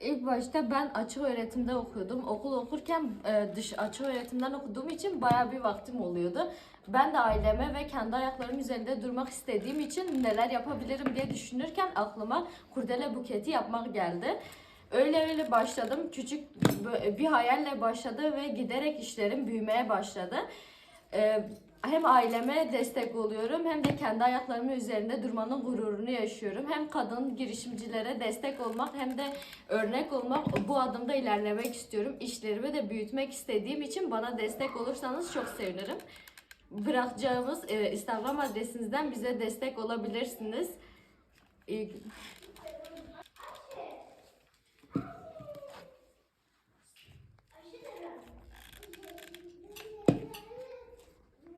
İlk başta ben açık öğretimde okuyordum. Okul okurken e, dış açık öğretimden okuduğum için baya bir vaktim oluyordu. Ben de aileme ve kendi ayaklarım üzerinde durmak istediğim için neler yapabilirim diye düşünürken aklıma kurdele buketi yapmak geldi. Öyle öyle başladım. Küçük bir hayalle başladı ve giderek işlerim büyümeye başladı. Ee, hem aileme destek oluyorum hem de kendi ayaklarımın üzerinde durmanın gururunu yaşıyorum. Hem kadın girişimcilere destek olmak hem de örnek olmak bu adımda ilerlemek istiyorum. İşlerimi de büyütmek istediğim için bana destek olursanız çok sevinirim. Bırakacağımız e, Instagram adresinizden bize destek olabilirsiniz. İyi gün-